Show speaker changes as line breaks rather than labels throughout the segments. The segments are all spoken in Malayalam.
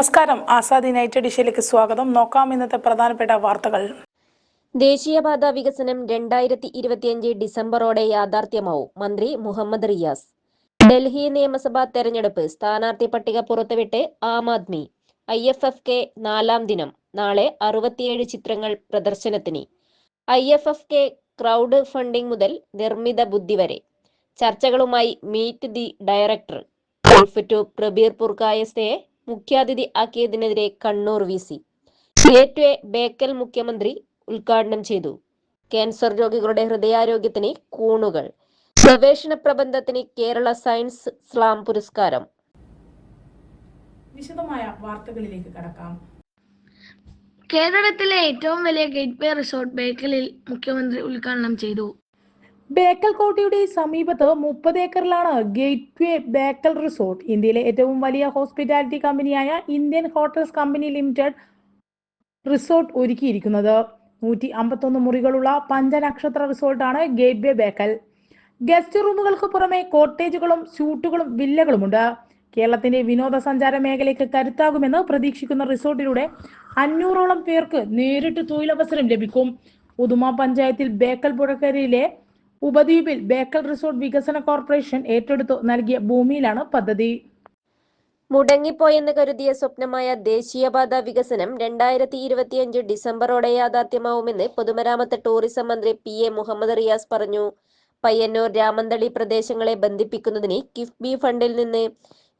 നമസ്കാരം ആസാദ് യുണൈറ്റഡ് ഇഷ്യയിലേക്ക് സ്വാഗതം നോക്കാം ഇന്നത്തെ പ്രധാനപ്പെട്ട വാർത്തകൾ
ദേശീയപാത വികസനം രണ്ടായിരത്തി ഇരുപത്തിയഞ്ച് ഡിസംബറോടെ യാഥാർത്ഥ്യമാവും മന്ത്രി മുഹമ്മദ് റിയാസ് ഡൽഹി നിയമസഭാ തെരഞ്ഞെടുപ്പ് സ്ഥാനാർത്ഥി പട്ടിക പുറത്തുവിട്ട് Aam Aadmi I F F K നാലാം ദിനം നാളെ അറുപത്തിയേഴ് ചിത്രങ്ങൾ പ്രദർശനത്തിന് I F F K crowd funding മുതൽ നിർമ്മിത ബുദ്ധി വരെ ചർച്ചകളുമായി മീറ്റ് ദി ഡയറക്ടർ ഗൾഫ് ടു പ്രബീർ കായസ്തയെ മുഖ്യാതിഥി ആക്കിയതിനെതിരെ Kannur V C Gateway Bekal മുഖ്യമന്ത്രി ഉദ്ഘാടനം ചെയ്തു ക്യാൻസർ രോഗികളുടെ ഹൃദയാരോഗ്യത്തിന് കൂണുകൾ ഗവേഷണ പ്രബന്ധത്തിന് കേരള സയൻസ് സ്ലാം പുരസ്കാരം
വിശദമായ വാർത്തകളിലേക്ക് കടക്കാം
കേരളത്തിലെ ഏറ്റവും വലിയ
ഗേറ്റ്വേ റിസോർട്ട് ബേക്കലിൽ മുഖ്യമന്ത്രി ഉദ്ഘാടനം ചെയ്തു ബേക്കൽ കോട്ടയുടെ സമീപത്ത് മുപ്പത് ഏക്കറിലാണ് ഗേറ്റ് വേ ബേക്കൽ റിസോർട്ട് ഇന്ത്യയിലെ ഏറ്റവും വലിയ ഹോസ്പിറ്റാലിറ്റി കമ്പനിയായ Indian hotels company limited resort ഒരുക്കിയിരിക്കുന്നത് നൂറ്റി അമ്പത്തൊന്ന് മുറികളുള്ള പഞ്ചനക്ഷത്ര റിസോർട്ടാണ് ഗേറ്റ് വേ ബേക്കൽ ഗസ്റ്റ് റൂമുകൾക്ക് പുറമെ കോട്ടേജുകളും സ്യൂട്ടുകളും വില്ലകളുമുണ്ട് കേരളത്തിന്റെ വിനോദസഞ്ചാര മേഖലയ്ക്ക് കരുത്താകുമെന്ന് പ്രതീക്ഷിക്കുന്ന റിസോർട്ടിലൂടെ അഞ്ഞൂറോളം പേർക്ക് നേരിട്ട് തൊഴിലവസരം ലഭിക്കും ഉദുമ പഞ്ചായത്തിൽ ബേക്കൽ പുഴക്കരയിലെ ഉപദ്വീപിൽ ബേക്കൽ റിസോർട്ട്
വികസന കോർപ്പറേഷൻ ഏറ്റെടുത്തു നൽകിയ ഭൂമിയിലാണ് പദ്ധതി മുടങ്ങിപ്പോയെന്ന് കരുതിയ സ്വപ്നമായ ദേശീയപാത വികസനം രണ്ടായിരത്തി ഇരുപത്തിയഞ്ച് ഡിസംബറോടെ യാഥാർത്ഥ്യമാവുമെന്ന് പൊതുമരാമത്ത് ടൂറിസം മന്ത്രി പി എ മുഹമ്മദ് റിയാസ് പറഞ്ഞു പയ്യന്നൂർ രാമന്തളി പ്രദേശങ്ങളെ ബന്ധിപ്പിക്കുന്നതിന് കിഫ്ബി ഫണ്ടിൽ നിന്ന്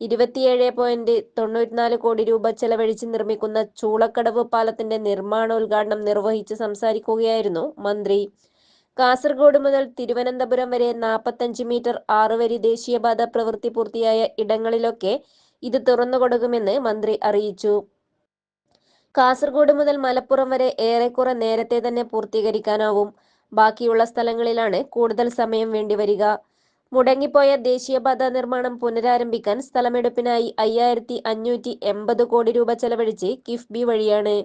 ഇരുപത്തിയേഴ് പോയിന്റ് തൊണ്ണൂറ്റിനാല് കോടി രൂപ ചെലവഴിച്ച് നിർമ്മിക്കുന്ന ചൂളക്കടവ് പാലത്തിന്റെ നിർമ്മാണോദ്ഘാടനം നിർവഹിച്ച് സംസാരിക്കുകയായിരുന്നു മന്ത്രി കാസർഗോഡ് മുതൽ തിരുവനന്തപുരം വരെ നാൽപ്പത്തഞ്ച് മീറ്റർ ആറുവരി ദേശീയപാത പ്രവൃത്തി പൂർത്തിയായ ഇടങ്ങളിലൊക്കെ ഇത് തുറന്നു കൊടുക്കുമെന്ന് മന്ത്രി അറിയിച്ചു കാസർഗോഡ് മുതൽ മലപ്പുറം വരെ ഏറെക്കുറെ നേരത്തെ തന്നെ പൂർത്തീകരിക്കാനാവും ബാക്കിയുള്ള സ്ഥലങ്ങളിലാണ് കൂടുതൽ സമയം വേണ്ടിവരിക മുടങ്ങിപ്പോയ ദേശീയപാത നിർമ്മാണം പുനരാരംഭിക്കാൻ സ്ഥലമെടുപ്പിനായി അയ്യായിരത്തി അഞ്ഞൂറ്റി എൺപത് കോടി രൂപ ചെലവഴിച്ച് കിഫ്ബി വഴിയാണ്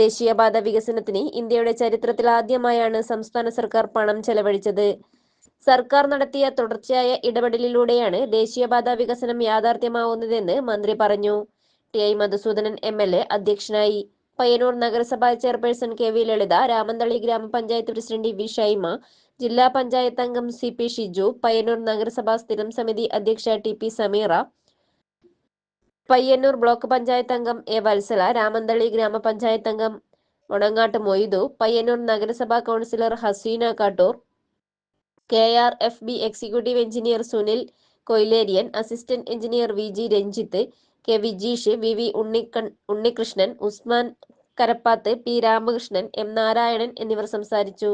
ദേശീയപാത വികസനത്തിന് ഇന്ത്യയുടെ ചരിത്രത്തിൽ ആദ്യമായാണ് സംസ്ഥാന സർക്കാർ പണം ചെലവഴിച്ചത് സർക്കാർ നടത്തിയ തുടർച്ചയായ ഇടപെടലിലൂടെയാണ് ദേശീയപാത വികസനം യാഥാർത്ഥ്യമാവുന്നതെന്ന് മന്ത്രി പറഞ്ഞു T I Madhusoodanan M L A അധ്യക്ഷനായി പയ്യന്നൂർ നഗരസഭാ chairperson K V Lalitha Ramanthali ഗ്രാമപഞ്ചായത്ത് പ്രസിഡന്റ് വി ഷൈമ ജില്ലാ പഞ്ചായത്ത് അംഗം സി പി ഷിജു പയ്യന്നൂർ നഗരസഭാ സ്ഥിരം സമിതി അധ്യക്ഷ T P Sameera Payyanur block panchayat അംഗം എ വത്സല രാമന്തളി ഗ്രാമപഞ്ചായത്ത് അംഗം മുടങ്ങാട്ട് മൊയ്തു പയ്യന്നൂർ നഗരസഭാ councillor Haseena Kattoor K R F B executive engineer Sunil Koileriyan assistant engineer V G Ranjith K Vijeesh V V ഉണ്ണിക്കൺ ഉണ്ണികൃഷ്ണൻ ഉസ്മാൻ കരപ്പാത്ത് പി രാമകൃഷ്ണൻ എം നാരായണൻ എന്നിവർ സംസാരിച്ചു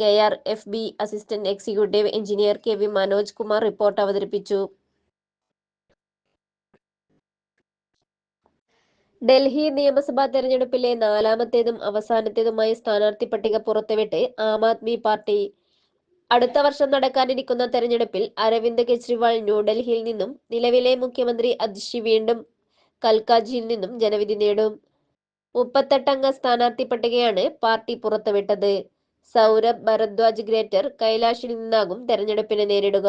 K R F B assistant executive engineer K V Manoj Kumar report അവതരിപ്പിച്ചു ഡൽഹി നിയമസഭാ തെരഞ്ഞെടുപ്പിലെ നാലാമത്തേതും അവസാനത്തേതുമായ സ്ഥാനാർത്ഥി പട്ടിക പുറത്തുവിട്ട് ആം ആദ്മി പാർട്ടി അടുത്ത വർഷം നടക്കാനിരിക്കുന്ന തെരഞ്ഞെടുപ്പിൽ അരവിന്ദ് കെജ്രിവാൾ ന്യൂഡൽഹിയിൽ നിന്നും നിലവിലെ മുഖ്യമന്ത്രി അതിഷി വീണ്ടും കൽക്കാജിയിൽ നിന്നും ജനവിധി നേടും മുപ്പത്തെട്ടംഗ സ്ഥാനാർത്ഥി പട്ടികയാണ് പാർട്ടി പുറത്തുവിട്ടത് സൗരഭ് ഭരദ്വാജ് ഗ്രേറ്റർ കൈലാഷിൽ നിന്നാകും തെരഞ്ഞെടുപ്പിനെ നേരിടുക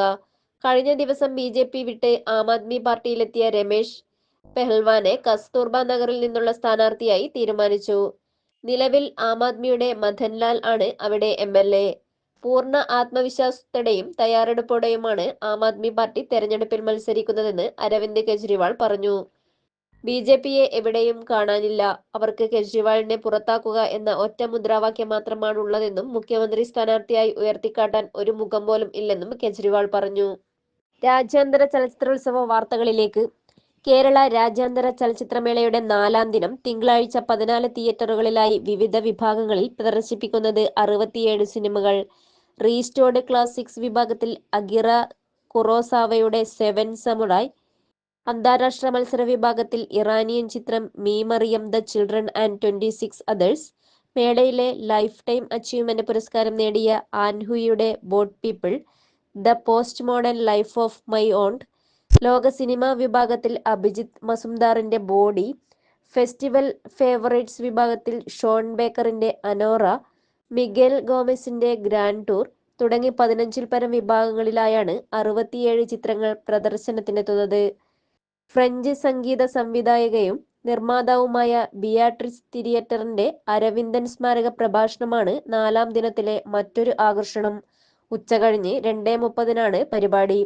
കഴിഞ്ഞ ദിവസം ബി വിട്ട് ആം ആദ്മി പാർട്ടിയിലെത്തിയ രമേശ് പെഹൽവാനെ കസ്തൂർബ നഗറിൽ നിന്നുള്ള സ്ഥാനാർത്ഥിയായി തീരുമാനിച്ചു നിലവിൽ ആം ആദ്മിയുടെ മഥൻലാൽ ആണ് അവിടെ എം എൽ എ പൂർണ്ണ ആത്മവിശ്വാസത്തോടെയും തയ്യാറെടുപ്പോടെയുമാണ് ആം ആദ്മി പാർട്ടി തെരഞ്ഞെടുപ്പിൽ മത്സരിക്കുന്നതെന്ന് അരവിന്ദ് കെജ്രിവാൾ പറഞ്ഞു ബി ജെ പിയെ എവിടെയും കാണാനില്ല അവർക്ക് കെജ്രിവാളിനെ പുറത്താക്കുക എന്ന ഒറ്റ മുദ്രാവാക്യം മാത്രമാണ് ഉള്ളതെന്നും മുഖ്യമന്ത്രി സ്ഥാനാർത്ഥിയായി ഉയർത്തിക്കാട്ടാൻ ഒരു മുഖം പോലും ഇല്ലെന്നും കെജ്രിവാൾ പറഞ്ഞു രാജ്യാന്തര ചലച്ചിത്രോത്സവ വാർത്തകളിലേക്ക് കേരള രാജ്യാന്തര ചലച്ചിത്രമേളയുടെ നാലാം ദിനം തിങ്കളാഴ്ച പതിനാല് തിയേറ്ററുകളിലായി വിവിധ വിഭാഗങ്ങളിൽ പ്രദർശിപ്പിക്കുന്നത് അറുപത്തിയേഴ് സിനിമകൾ റീസ്റ്റോർഡ് ക്ലാസിക്സ് വിഭാഗത്തിൽ അഗിറ കുറോസാവയുടെ സെവൻ സമുറായ് അന്താരാഷ്ട്ര മത്സര വിഭാഗത്തിൽ ഇറാനിയൻ ചിത്രം me Maryam the children and twenty six others മേളയിലെ ലൈഫ് ടൈം അച്ചീവ്മെന്റ് പുരസ്കാരം നേടിയ ആൻഹുയുടെ boat people the post modern life of my aunt ലോക സിനിമാ വിഭാഗത്തിൽ അഭിജിത്ത് മസുംദാറിന്റെ ബോഡി ഫെസ്റ്റിവൽ ഫേവറേറ്റ്സ് വിഭാഗത്തിൽ ഷോൺ ബേക്കറിന്റെ അനോറ മിഗേൽ ഗോമസിന്റെ ഗ്രാൻഡ് ടൂർ തുടങ്ങി പതിനഞ്ചിൽ പരം വിഭാഗങ്ങളിലായാണ് അറുപത്തിയേഴ് ചിത്രങ്ങൾ പ്രദർശനത്തിനെത്തുന്നത് ഫ്രഞ്ച് സംഗീത സംവിധായകയും നിർമ്മാതാവുമായ ബിയാട്രിസ് തിരിയേറ്ററിന്റെ അരവിന്ദൻ സ്മാരക പ്രഭാഷണമാണ് നാലാം ദിനത്തിലെ മറ്റൊരു ആകർഷണം ഉച്ചകഴിഞ്ഞ് രണ്ടേ മുപ്പതിനാണ് പരിപാടി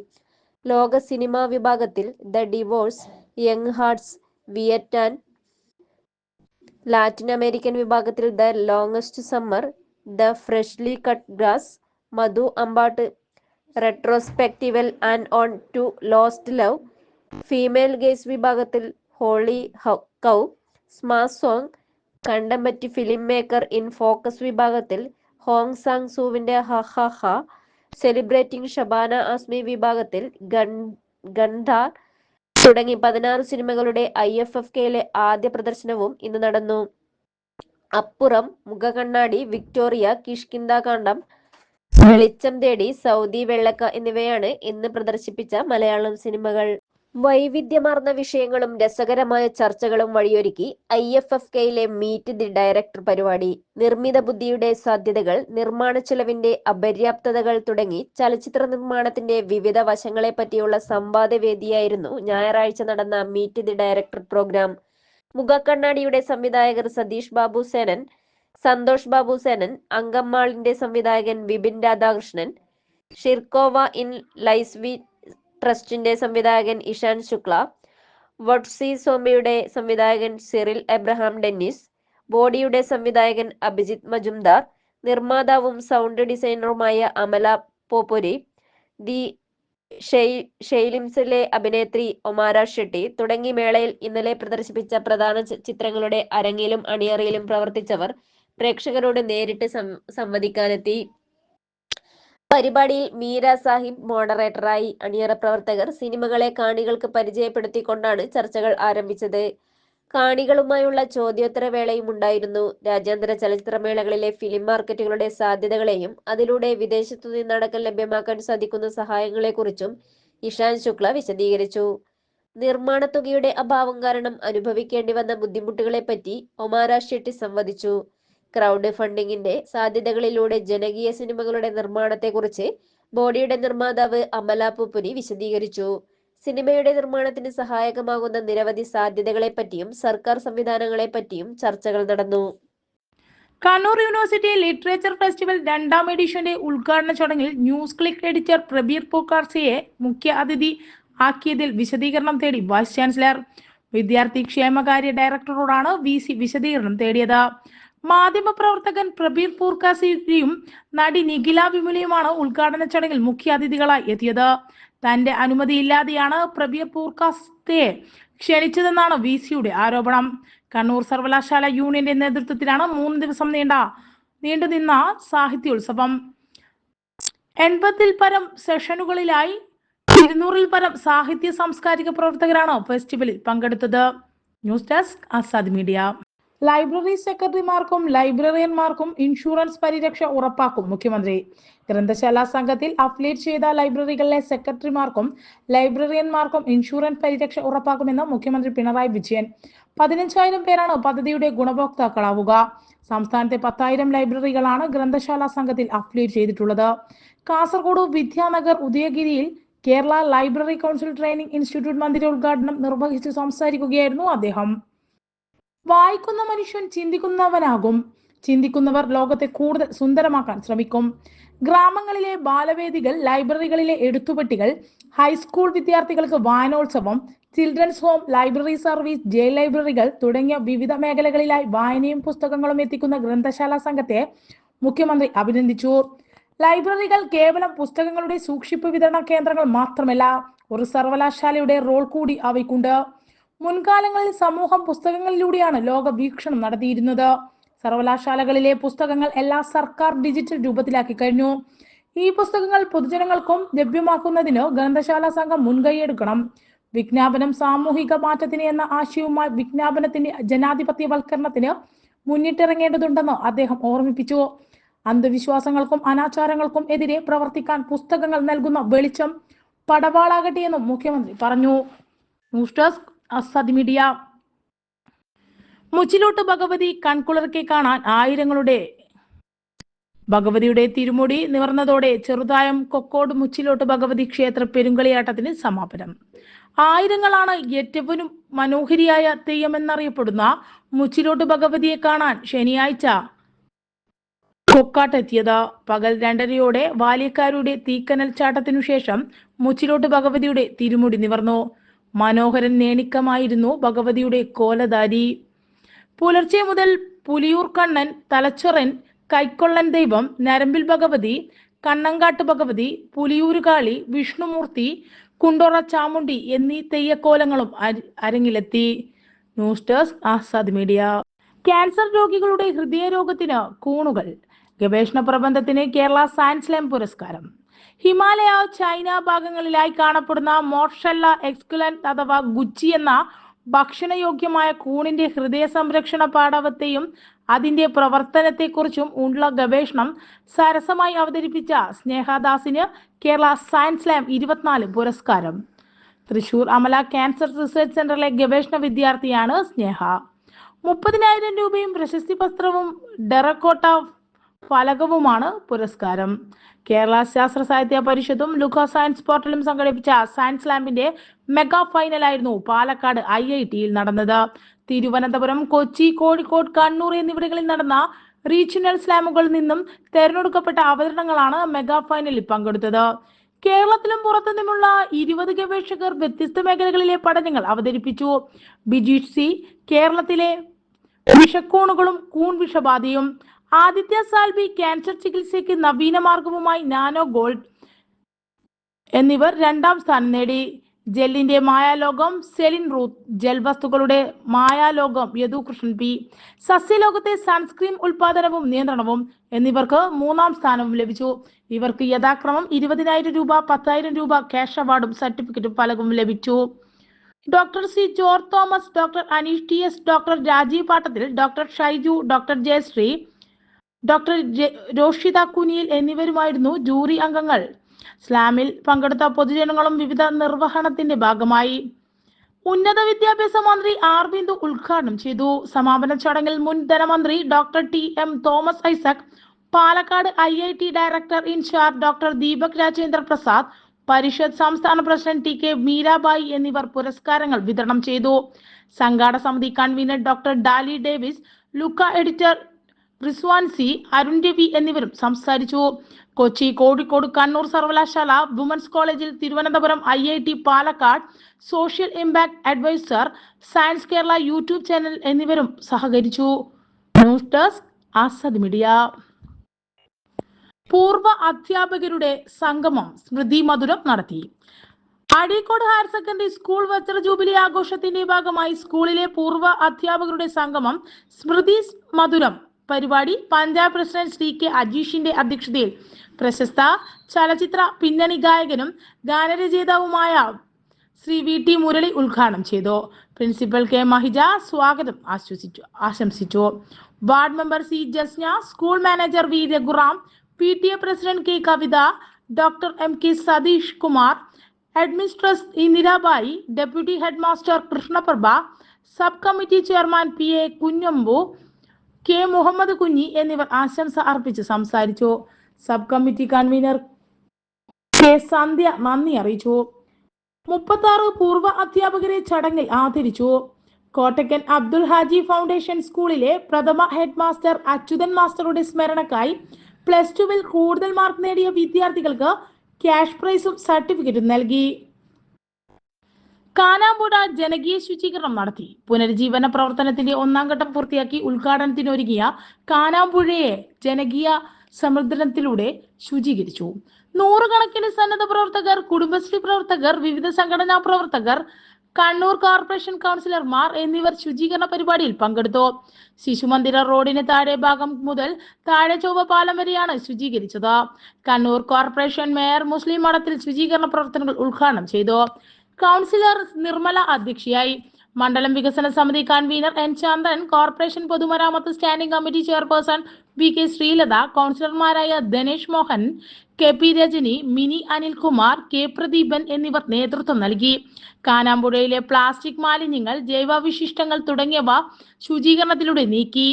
ലോക സിനിമാ വിഭാഗത്തിൽ the divorce young hearts Vietnam, Latin American വിഭാഗത്തിൽ the longest summer the freshly cut grass Madhu Ambat retrospective and on to lost love female gaze വിഭാഗത്തിൽ ഹോളി കൗ സ്മാ song contemporary film maker in focus വിഭാഗത്തിൽ ഹോങ് സാങ് സൂവിൻ്റെ ha ha ha celebrating Shabana Azmi വിഭാഗത്തിൽ ഗന്ധ തുടങ്ങി പതിനാറ് സിനിമകളുടെ ഐ എഫ് എഫ് കെയിലെ ആദ്യ പ്രദർശനവും ഇന്ന് നടന്നു അപ്പുറം മുഖകണ്ണാടി വിക്ടോറിയ കിഷ്കിന്ദ കാണ്ഡം വെളിച്ചം തേടി സൗദി വെള്ളക്ക എന്നിവയാണ് ഇന്ന് പ്രദർശിപ്പിച്ച മലയാളം സിനിമകൾ വൈവിധ്യമാർന്ന വിഷയങ്ങളും രസകരമായ ചർച്ചകളും വഴിയൊരുക്കി ഐ എഫ് എഫ് കെയിലെ മീറ്റ് ദി ഡയറക്ടർ പരിപാടി നിർമ്മിത ബുദ്ധിയുടെ സാധ്യതകൾ നിർമ്മാണ ചെലവിന്റെ അപര്യാപ്തതകൾ തുടങ്ങി ചലച്ചിത്ര നിർമ്മാണത്തിന്റെ വിവിധ വശങ്ങളെപ്പറ്റിയുള്ള സംവാദവേദിയായിരുന്നു ഞായറാഴ്ച നടന്ന മീറ്റ് ദി ഡയറക്ടർ പ്രോഗ്രാം മുഖക്കണ്ണാടിയുടെ സംവിധായകർ സതീഷ് ബാബു സേനൻ സന്തോഷ് ബാബു സേനൻ അങ്കമ്മാളിന്റെ സംവിധായകൻ Vipin Radhakrishnan Shirkoa in lies we ട്രസ്റ്റിന്റെ സംവിധായകൻ ഇഷാൻ ശുക്ല വട്സി സോമയുടെ സംവിധായകൻ സിറിൽ എബ്രഹാം ഡെന്നിസ് ബോഡിയുടെ സംവിധായകൻ അഭിജിത് മജുംദാർ നിർമ്മാതാവും സൗണ്ട് ഡിസൈനറുമായ അമല പോപ്പൊരി ദി ഷെയ്ലിംസിലെ അഭിനേത്രി ഒമാര ഷെട്ടി തുടങ്ങി മേളയിൽ ഇന്നലെ പ്രദർശിപ്പിച്ച പ്രധാന ചിത്രങ്ങളുടെ അരങ്ങിലും അണിയറയിലും പ്രവർത്തിച്ചവർ പ്രേക്ഷകരോട് നേരിട്ട് സംവദിക്കാനെത്തി പരിപാടിയിൽ മീര സാഹിബ് മോഡറേറ്ററായി അണിയറ പ്രവർത്തകർ സിനിമകളെ കാണികൾക്ക് പരിചയപ്പെടുത്തിക്കൊണ്ടാണ് ചർച്ചകൾ ആരംഭിച്ചത് കാണികളുമായുള്ള ചോദ്യോത്തരവേളയും ഉണ്ടായിരുന്നു രാജ്യാന്തര ചലച്ചിത്രമേളകളിലെ ഫിലിം മാർക്കറ്റുകളുടെ സാധ്യതകളെയും അതിലൂടെ വിദേശത്തു നിന്നടക്കം ലഭ്യമാക്കാൻ സാധിക്കുന്ന സഹായങ്ങളെക്കുറിച്ചും ഇഷാൻ ശുക്ല വിശദീകരിച്ചു നിർമ്മാണ തുകയുടെ അഭാവം കാരണം അനുഭവിക്കേണ്ടി വന്ന ബുദ്ധിമുട്ടുകളെപ്പറ്റി ഒമാര ഷെട്ടി സംവദിച്ചു ക്രൗഡ് ഫണ്ടിങ്ങിന്റെ സാധ്യതകളിലൂടെ ജനകീയ സിനിമകളുടെ നിർമ്മാണത്തെക്കുറിച്ച് ബോഡിയുടെ നിർമ്മാതാവ് അമല പുപ്പുനി വിശദീകരിച്ചു സിനിമയുടെ നിർമ്മാണത്തിന് സഹായകമാകുന്ന നിരവധി സാധ്യതകളെപ്പറ്റിയും സർക്കാർ സംവിധാനങ്ങളെപ്പറ്റിയും ചർച്ചകൾ നടന്നു കണ്ണൂർ
യൂണിവേഴ്സിറ്റി ലിറ്ററേച്ചർ ഫെസ്റ്റിവൽ രണ്ടാം എഡിഷന്റെ ഉദ്ഘാടന ചടങ്ങിൽ ന്യൂസ് ക്ലിക്ക് എഡിറ്റർ പ്രബീർ പൂക്കാർസിയെ മുഖ്യ അതിഥി ആക്കിയതിൽ വിശദീകരണം തേടി വൈസ് ചാൻസലർ വിദ്യാർത്ഥി ക്ഷേമകാര്യ ഡയറക്ടറോടാണ് വി സി വിശദീകരണം തേടിയത് മാധ്യമപ്രവർത്തകൻ പ്രബീർ പൂർക്കാസിയും നടി നിഖില വിമുലയുമാണ് ഉദ്ഘാടന ചടങ്ങിൽ മുഖ്യാതിഥികളായി എത്തിയത് തന്റെ അനുമതിയില്ലാതെയാണ് പ്രബീർ പൂർക്കാസത്തെ ക്ഷണിച്ചതെന്നാണ് വി സിയുടെ ആരോപണം കണ്ണൂർ സർവകലാശാല യൂണിയന്റെ നേതൃത്വത്തിലാണ് മൂന്ന് ദിവസം നീണ്ട നീണ്ടുനിന്ന സാഹിത്യോത്സവം എൺപതിൽ പരം സെഷനുകളിലായി ഇരുന്നൂറിൽ പരം സാഹിത്യ സാംസ്കാരിക പ്രവർത്തകരാണ് ഫെസ്റ്റിവലിൽ പങ്കെടുത്തത് news desk Azad media library സെക്രട്ടറിമാർക്കും ലൈബ്രറിയന്മാർക്കും ഇൻഷുറൻസ് പരിരക്ഷ ഉറപ്പാക്കും മുഖ്യമന്ത്രി ഗ്രന്ഥശാല സംഘത്തിൽ അഫിലിയേറ്റ് ചെയ്ത ലൈബ്രറികളിലെ സെക്രട്ടറിമാർക്കും ലൈബ്രറിയന്മാർക്കും ഇൻഷുറൻസ് പരിരക്ഷ ഉറപ്പാക്കുമെന്ന് മുഖ്യമന്ത്രി പിണറായി വിജയൻ പതിനഞ്ചായിരം പേരാണ് പദ്ധതിയുടെ ഗുണഭോക്താക്കളാവുക സംസ്ഥാനത്തെ പത്തായിരം ലൈബ്രറികളാണ് ഗ്രന്ഥശാല സംഘത്തിൽ അഫിലിയേറ്റ് ചെയ്തിട്ടുള്ളത് കാസർഗോഡ് വിദ്യാനഗർ ഉദയഗിരിയിൽ Kerala library council training institute മന്ദിര ഉദ്ഘാടനം നിർവഹിച്ച് സംസാരിക്കുകയായിരുന്നു അദ്ദേഹം വായിക്കുന്ന മനുഷ്യൻ ചിന്തിക്കുന്നവനാകും ചിന്തിക്കുന്നവർ ലോകത്തെ കൂടുതൽ സുന്ദരമാക്കാൻ ശ്രമിക്കും ഗ്രാമങ്ങളിലെ ബാലവേദികൾ ലൈബ്രറികളിലെ എഴുത്തുപെട്ടികൾ ഹൈസ്കൂൾ വിദ്യാർത്ഥികൾക്ക് വായനോത്സവം children's home library service jail ലൈബ്രറികൾ തുടങ്ങിയ വിവിധ മേഖലകളിലായി വായനയും പുസ്തകങ്ങളും എത്തിക്കുന്ന ഗ്രന്ഥശാല സംഘത്തെ മുഖ്യമന്ത്രി അഭിനന്ദിച്ചു ലൈബ്രറികൾ കേവലം പുസ്തകങ്ങളുടെ സൂക്ഷിപ്പ് വിതരണ കേന്ദ്രങ്ങൾ മാത്രമല്ല ഒരു സർവകലാശാലയുടെ റോൾ കൂടി അവയ്ക്കുണ്ട് മുൻകാലങ്ങളിൽ സമൂഹം പുസ്തകങ്ങളിലൂടെയാണ് ലോക വീക്ഷണം നടത്തിയിരുന്നത് സർവകലാശാലകളിലെ പുസ്തകങ്ങൾ എല്ലാ സർക്കാർ ഡിജിറ്റൽ രൂപത്തിലാക്കി കഴിഞ്ഞു ഈ പുസ്തകങ്ങൾ പൊതുജനങ്ങൾക്കും ലഭ്യമാക്കുന്നതിന് ഗ്രന്ഥശാല സംഘം മുൻകൈയെടുക്കണം വിജ്ഞാപനം സാമൂഹിക മാറ്റത്തിന് എന്ന ആശയവുമായി വിജ്ഞാപനത്തിന്റെ ജനാധിപത്യവൽക്കരണത്തിന് മുന്നിട്ടിറങ്ങേണ്ടതുണ്ടെന്ന് അദ്ദേഹം ഓർമ്മിപ്പിച്ചു അന്ധവിശ്വാസങ്ങൾക്കും അനാചാരങ്ങൾക്കും എതിരെ പ്രവർത്തിക്കാൻ പുസ്തകങ്ങൾ നൽകുന്ന വെളിച്ചം പടവാളാകട്ടെ എന്നും മുഖ്യമന്ത്രി പറഞ്ഞു news desk Azad media Muchilot Bhagavathi കൺകുളർക്കെ കാണാൻ ആയിരങ്ങളുടെ ഭഗവതിയുടെ തിരുമുടി നിവർന്നതോടെ ചെറുതായം കൊക്കോട് മുച്ചിലോട്ട് ഭഗവതി ക്ഷേത്ര പെരുങ്കളിയാട്ടത്തിന് സമാപനം ആയിരങ്ങളാണ് ഏറ്റവും മനോഹരിയായ എന്നറിയപ്പെടുന്ന മുച്ചിലോട്ട് ഭഗവതിയെ കാണാൻ ശനിയാഴ്ച കൊക്കാട്ടെത്തിയത് പകൽ രണ്ടരയോടെ വാലിയക്കാരുടെ തീക്കനൽ ചാട്ടത്തിനു ശേഷം മുച്ചിലോട്ട് ഭഗവതിയുടെ തിരുമുടി നിവർന്നു മനോഹരൻ നേണിക്കമായിരുന്നു ഭഗവതിയുടെ കോലധാരി പുലർച്ചെ മുതൽ പുലിയൂർ കണ്ണൻ തലച്ചൊറൻ കൈക്കൊള്ളൻ ദൈവം നരമ്പിൽ ഭഗവതി കണ്ണങ്കാട്ട് ഭഗവതി പുലിയൂരുകാളി വിഷ്ണുമൂർത്തി കുണ്ടോറ ചാമുണ്ടി എന്നീ തെയ്യക്കോലങ്ങളും അരങ്ങിലെത്തി news desk Azad media cancer രോഗികളുടെ ഹൃദയരോഗത്തിന് കൂണുകൾ ഗവേഷണ പ്രബന്ധത്തിന് കേരള സയൻസ് ലാം പുരസ്കാരം ഹിമാലയ ചൈന ഭാഗങ്ങളിലായി കാണപ്പെടുന്ന മോർഷല്ല എക്സ്കുലൻ അഥവാ ഗുച്ചി എന്ന ഭക്ഷണയോഗ്യമായ കൂണിന്റെ ഹൃദയ സംരക്ഷണ പാടവത്തെയും അതിന്റെ പ്രവർത്തനത്തെക്കുറിച്ചും ഉള്ള ഗവേഷണം സരസമായി അവതരിപ്പിച്ച സ്നേഹദാസിന് കേരള സയൻസ് ലാബ് ഇരുപത്തിനാല് പുരസ്കാരം തൃശൂർ അമല ക്യാൻസർ റിസർച്ച് സെന്ററിലെ ഗവേഷണ വിദ്യാർത്ഥിയാണ് സ്നേഹ മുപ്പതിനായിരം രൂപയും പ്രശസ്തി പത്രവും ഡെറക്കോട്ട ഫലകവുമാണ് പുരസ്കാരം കേരള ശാസ്ത്ര സാഹിത്യ പരിഷത്തും ലുക്ക സയൻസ് പോർട്ടലും സംഘടിപ്പിച്ച സയൻസ് ലാബിന്റെ മെഗാ ഫൈനൽ ആയിരുന്നു പാലക്കാട് ഐ ഐ ടിയിൽ നടന്നത് തിരുവനന്തപുരം കൊച്ചി കോഴിക്കോട് കണ്ണൂർ എന്നിവിടങ്ങളിൽ നടന്ന റീജിയണൽ സ്ലാമുകളിൽ നിന്നും തെരഞ്ഞെടുക്കപ്പെട്ട അവതരണങ്ങളാണ് മെഗാ ഫൈനലിൽ പങ്കെടുത്തത് കേരളത്തിലും നിന്നുമുള്ള ഇരുപത് ഗവേഷകർ വ്യത്യസ്ത മേഖലകളിലെ പഠനങ്ങൾ അവതരിപ്പിച്ചു ബിജിഷ് സി കേരളത്തിലെ വിഷക്കോണുകളും കൂൺ വിഷബാധയും ആദിത്യ സാൽബി ക്യാൻസർ ചികിത്സയ്ക്ക് നവീന മാർഗവുമായി നാനോ ഗോൾഡ് എന്നിവർ രണ്ടാം സ്ഥാനം നേടി ജെല്ലിന്റെ മായാലോകം സെലിൻ റൂത്ത് ജെൽ വസ്തുക്കളുടെ മായാലോകം യദുകൃഷ്ണൻ പി സസ്യലോകത്തെ സൺസ്ക്രീൻ ഉൽപാദനവും നിയന്ത്രണവും എന്നിവർക്ക് മൂന്നാം സ്ഥാനവും ലഭിച്ചു ഇവർക്ക് യഥാക്രമം ഇരുപതിനായിരം രൂപ പത്തായിരം രൂപ ക്യാഷ് അവാർഡും സർട്ടിഫിക്കറ്റും പലകും ലഭിച്ചു doctor C George Thomas doctor Aneesh T S doctor Rajeev Pattathil doctor Shaiju doctor Jayasree doctor Roshitha Kuniyil എന്നിവരുമായിരുന്നു ജൂറി അംഗങ്ങൾ സ്ലാമിൽ പങ്കെടുത്ത പൊതുജനങ്ങളും വിവിധ നിർവഹണത്തിന്റെ ഭാഗമായി ഉന്നത വിദ്യാഭ്യാസ മന്ത്രി ആർ ഉദ്ഘാടനം ചെയ്തു സമാപന ചടങ്ങിൽ മുൻ ധനമന്ത്രി doctor T M Thomas Isaac Palakkad I I T director in charge doctor Deepak Rajendra Prasad Parishad സംസ്ഥാന പ്രസിഡന്റ് ടി കെ മീരാബായി എന്നിവർ പുരസ്കാരങ്ങൾ വിതരണം ചെയ്തു സംഘാട സമിതി convener doctor Dali Davis Luca editor Rizwan C Arun Ravi എന്നിവരും സംസാരിച്ചു കൊച്ചി കോഴിക്കോട് കണ്ണൂർ സർവകലാശാല വുമൻസ് കോളേജിൽ Thiruvananthapuram I I T Palakkad social impact advisor science Kerala YouTube channel എന്നിവരും സഹകരിച്ചു ന്യൂസ് ഡെസ്ക് ആസദ് മീഡിയ പൂർവ്വ അധ്യാപകരുടെ സംഗമം സ്മൃതി മധുരം നടത്തി അഴീക്കോട് ഹയർ സെക്കൻഡറി സ്കൂൾ വജ്ര ജൂബിലി ആഘോഷത്തിന്റെ ഭാഗമായി സ്കൂളിലെ പൂർവ്വ അധ്യാപകരുടെ സംഗമം സ്മൃതി മധുരം പരിപാടി പഞ്ചാബ് പ്രസിഡന്റ് ശ്രീ കെ അജീഷിന്റെ അധ്യക്ഷതയിൽ പ്രശസ്ത ചലച്ചിത്ര പിന്നണി ഗായകനും ഗാനരചയിതാവുമായ ശ്രീ വി ടി മുരളി ഉദ്ഘാടനം ചെയ്തു പ്രിൻസിപ്പൽ കെ മഹിജ സ്വാഗതം ആശ്വസിച്ചു ആശംസിച്ചു ward member C Jasna school manager V Raghuram P T A president K Kavitha doctor M K Satheesh Kumar administress Indirabai deputy head master Krishnaprabha sub committee chairman P A Kunhambu K Muhammad Kunhi എന്നിവർ ആശംസ അർപ്പിച്ച് സംസാരിച്ചു sub committee convener K Sandhya നന്ദി അറിയിച്ചു മുപ്പത്തി ആറ് പൂർവ്വ അധ്യാപകരെ ചടങ്ങിൽ ആദരിച്ചു കോട്ടക്കൽ അബ്ദുൽ ഹാജി ഫൗണ്ടേഷൻ സ്കൂളിലെ പ്രഥമ ഹെഡ് മാസ്റ്റർ അച്യുതൻ മാസ്റ്ററുടെ സ്മരണക്കായി പ്ലസ് ടുവിൽ കൂടുതൽ മാർക്ക് നേടിയ വിദ്യാർത്ഥികൾക്ക് ക്യാഷ് പ്രൈസും സർട്ടിഫിക്കറ്റും നൽകി കാനാമ്പുഴ ജനകീയ ശുചീകരണം നടത്തി പുനരുജ്ജീവന പ്രവർത്തനത്തിന്റെ ഒന്നാം ഘട്ടം പൂർത്തിയാക്കി ഉദ്ഘാടനത്തിനൊരുങ്ങിയ കാനാമ്പുഴയെ ജനകീയ സമുദ്രത്തിലൂടെ ശുചീകരിച്ചു നൂറുകണക്കിന് സന്നദ്ധ പ്രവർത്തകർ കുടുംബശ്രീ പ്രവർത്തകർ വിവിധ സംഘടനാ പ്രവർത്തകർ കണ്ണൂർ കോർപ്പറേഷൻ കൗൺസിലർമാർ എന്നിവർ ശുചീകരണ പരിപാടിയിൽ പങ്കെടുത്തു ശിശുമന്ദിര റോഡിന് താഴെ ഭാഗം മുതൽ താഴെ ചൊവ്വ പാലം വരെയാണ് ശുചീകരിച്ചത് കണ്ണൂർ കോർപ്പറേഷൻ മേയർ മുസ്ലിം മഠത്തിൽ ശുചീകരണ പ്രവർത്തനങ്ങൾ ഉദ്ഘാടനം ചെയ്തു കൗൺസിലർ നിർമ്മല അധ്യക്ഷയായി മണ്ഡലം വികസന സമിതി കൺവീനർ എൻ ചന്ദ്രൻ കോർപ്പറേഷൻ പൊതുമരാമത്ത് standing committee chairperson V K Sreelatha കൗൺസിലർമാരായ Dhanesh Mohan K P Rajani Mini Anilkumar K Pradeepan എന്നിവർ നേതൃത്വം നൽകി കാനാമ്പുഴയിലെ പ്ലാസ്റ്റിക് മാലിന്യങ്ങൾ ജൈവവിശിഷ്ടങ്ങൾ തുടങ്ങിയവ ശുചീകരണത്തിലൂടെ നീക്കി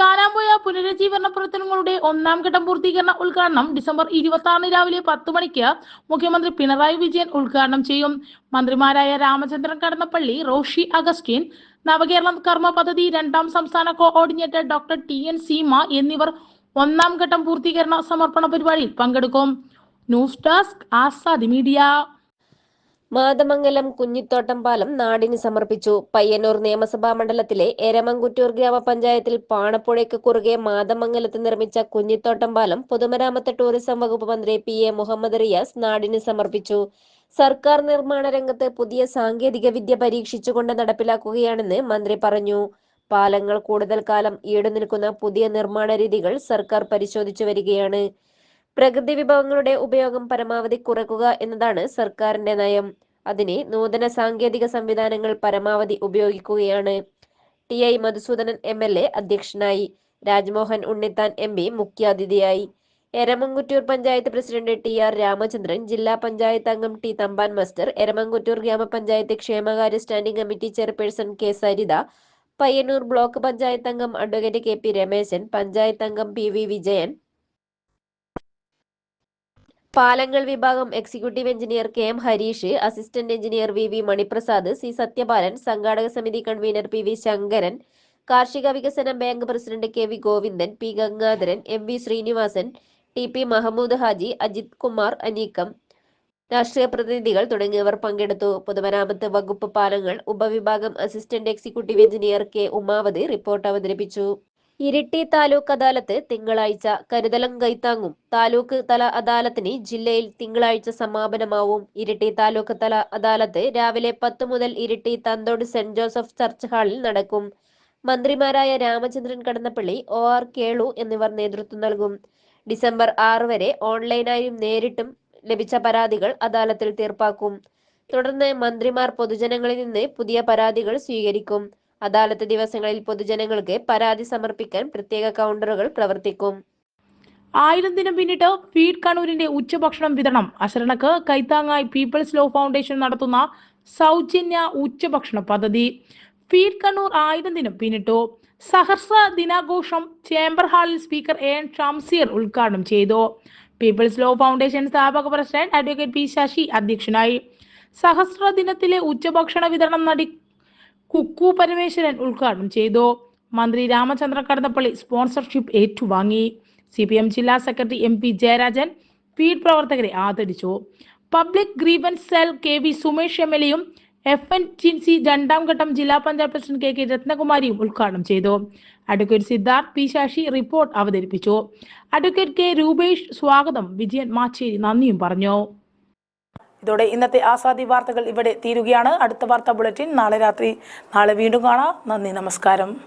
കാനാമ്പുഴ പുനരുജ്ജീവന പ്രവർത്തനങ്ങളുടെ ഒന്നാം ഘട്ടം പൂർത്തീകരണ ഉദ്ഘാടനം ഡിസംബർ ഇരുപത്തി ആറിന് രാവിലെ പത്ത് മണിക്ക് മുഖ്യമന്ത്രി പിണറായി വിജയൻ ഉദ്ഘാടനം ചെയ്യും മന്ത്രിമാരായ രാമചന്ദ്രൻ കടന്നപ്പള്ളി റോഷി അഗസ്റ്റിൻ നവകേരളം കർമ്മ പദ്ധതി രണ്ടാം സംസ്ഥാന coordinator doctor T N Seema എന്നിവർ ഒന്നാം
ഘട്ടം പൂർത്തീകരണ സമർപ്പണ പരിപാടിയിൽ പങ്കെടുക്കും news desk Azad media Mathamangalam Kunhithottam പാലം നാടിന് സമർപ്പിച്ചു പയ്യന്നൂർ നിയമസഭാ മണ്ഡലത്തിലെ എരമംകുറ്റൂർ ഗ്രാമപഞ്ചായത്തിൽ പാണപ്പുഴയ്ക്ക് കുറുകെ മാതമംഗലത്ത് നിർമ്മിച്ച കുഞ്ഞിത്തോട്ടം പാലം പൊതുമരാമത്ത് ടൂറിസം വകുപ്പ് മന്ത്രി പി എ മുഹമ്മദ് റിയാസ് നാടിന് സമർപ്പിച്ചു സർക്കാർ നിർമ്മാണ രംഗത്ത് പുതിയ സാങ്കേതിക വിദ്യ പരീക്ഷിച്ചുകൊണ്ട് നടപ്പിലാക്കുകയാണെന്ന് മന്ത്രി പറഞ്ഞു പാലങ്ങൾ കൂടുതൽ കാലം ഈട് നിൽക്കുന്ന പുതിയ നിർമ്മാണ രീതികൾ സർക്കാർ പരിശോധിച്ചു വരികയാണ് പ്രകൃതി വിഭവങ്ങളുടെ ഉപയോഗം പരമാവധി കുറക്കുക എന്നതാണ് സർക്കാരിന്റെ നയം അതിനെ നൂതന സാങ്കേതിക സംവിധാനങ്ങൾ പരമാവധി ഉപയോഗിക്കുകയാണ് T I Madhusoodanan M L A അധ്യക്ഷനായി രാജ്മോഹൻ ഉണ്ണിത്താൻ എം പി മുഖ്യാതിഥിയായി Eramamkuttoor panchayat president T R Ramachandran ജില്ലാ പഞ്ചായത്ത് അംഗം ടി തമ്പാൻ മസ്റ്റർ എരമങ്കുറ്റൂർ ഗ്രാമപഞ്ചായത്ത് ക്ഷേമകാര്യ standing committee chairperson K Saritha Payyanur block panchayat അംഗം advocate K P Rameshan panchayat അംഗം പി വി വിജയൻ പാലങ്ങൾ വിഭാഗം executive engineer K M Hareesh assistant engineer V V Maniprasad C Sathyapalan സംഘാടക സമിതി കൺവീനർ പി വി ശങ്കരൻ കാർഷിക വികസന bank president K V Govindan P Gangadharan M V Sreenivasan T P Mahmood Haji Ajith Kumar അനീക്കം രാഷ്ട്രീയ പ്രതിനിധികൾ തുടങ്ങിയവർ പങ്കെടുത്തു പൊതുമരാമത്ത് വകുപ്പ് പാലങ്ങൾ ഉപവിഭാഗം assistant executive engineer K Umavathi report അവതരിപ്പിച്ചു ഇരിട്ടി താലൂക്ക് അദാലത്ത് തിങ്കളാഴ്ച കരുതലം കൈത്താങ്ങും താലൂക്ക് തല അദാലത്തിന് ജില്ലയിൽ തിങ്കളാഴ്ച സമാപനമാവും ഇരിട്ടി താലൂക്ക് തല അദാലത്ത് രാവിലെ പത്ത് മുതൽ Iritty Thanthode Saint Joseph church ഹാളിൽ നടക്കും മന്ത്രിമാരായ രാമചന്ദ്രൻ കടന്നപ്പള്ളി ഒ ആർ കേളു എന്നിവർ നേതൃത്വം നൽകും ഡിസംബർ ആറ് വരെ ഓൺലൈനായും നേരിട്ടും ലഭിച്ച പരാതികൾ അദാലത്തിൽ തീർപ്പാക്കും തുടർന്ന് മന്ത്രിമാർ പൊതുജനങ്ങളിൽ നിന്ന് പുതിയ പരാതികൾ സ്വീകരിക്കും അദാലത്ത് ദിവസങ്ങളിൽ പൊതുജനങ്ങൾക്ക് പരാതി സമർപ്പിക്കാൻ പ്രത്യേക കൗണ്ടറുകൾ പ്രവർത്തിക്കും
ആയിരം ദിനം പിന്നിട്ട് ഫീഡ് കണൂരിന്റെ ഉച്ചഭക്ഷണം വിതരണം അശരണക്ക് കൈത്താങ്ങായി പീപ്പിൾസ് ലോ ഫൗണ്ടേഷൻ നടത്തുന്ന സൗജന്യ ഉച്ചഭക്ഷണ പദ്ധതി ഫീഡ് കണ്ണൂർ ആയിരം ദിനം പിന്നിട്ടു സഹർസ ദിനാഘോഷം ചേംബർ ഹാളിൽ സ്പീക്കർ എ എൻ ഷംസീർ ഉദ്ഘാടനം ചെയ്തു പീപ്പിൾസ് ലോ ഫൗണ്ടേഷൻ സ്ഥാപക പ്രസിഡന്റ് അഡ്വക്കേറ്റ് പി ശശി അധ്യക്ഷനായി സഹസ്ര ദിനത്തിലെ ഉച്ചഭക്ഷണ വിതരണം നടി കുക്കു പരമേശ്വരൻ ഉദ്ഘാടനം ചെയ്തു മന്ത്രി രാമചന്ദ്ര കടന്നപ്പള്ളി സ്പോൺസർഷിപ്പ് ഏറ്റുവാങ്ങി സി പി എം ജില്ലാ സെക്രട്ടറി എം പി ജയരാജൻ ഫീഡ് പ്രവർത്തകരെ ആദരിച്ചു public grievance cell K V Sumesh M L എയും എഫ് എൻ ടി സി രണ്ടാം ഘട്ടം ജില്ലാ പഞ്ചായത്ത് പ്രസിഡന്റ് കെ കെ രത്നകുമാരിയും ഉദ്ഘാടനം ചെയ്തു advocate Siddharth P Sasi report അവതരിപ്പിച്ചു അഡ്വക്കേറ്റ് കെ രൂപേഷ് സ്വാഗതം വിജയൻ മാച്ചേരി നന്ദിയും പറഞ്ഞു ഇതോടെ ഇന്നത്തെ ആസാദി വാർത്തകൾ ഇവിടെ തീരുകയാണ് അടുത്ത വാർത്താ ബുള്ളറ്റിൻ നാളെ രാത്രി നാളെ വീണ്ടും കാണാം നന്ദി നമസ്കാരം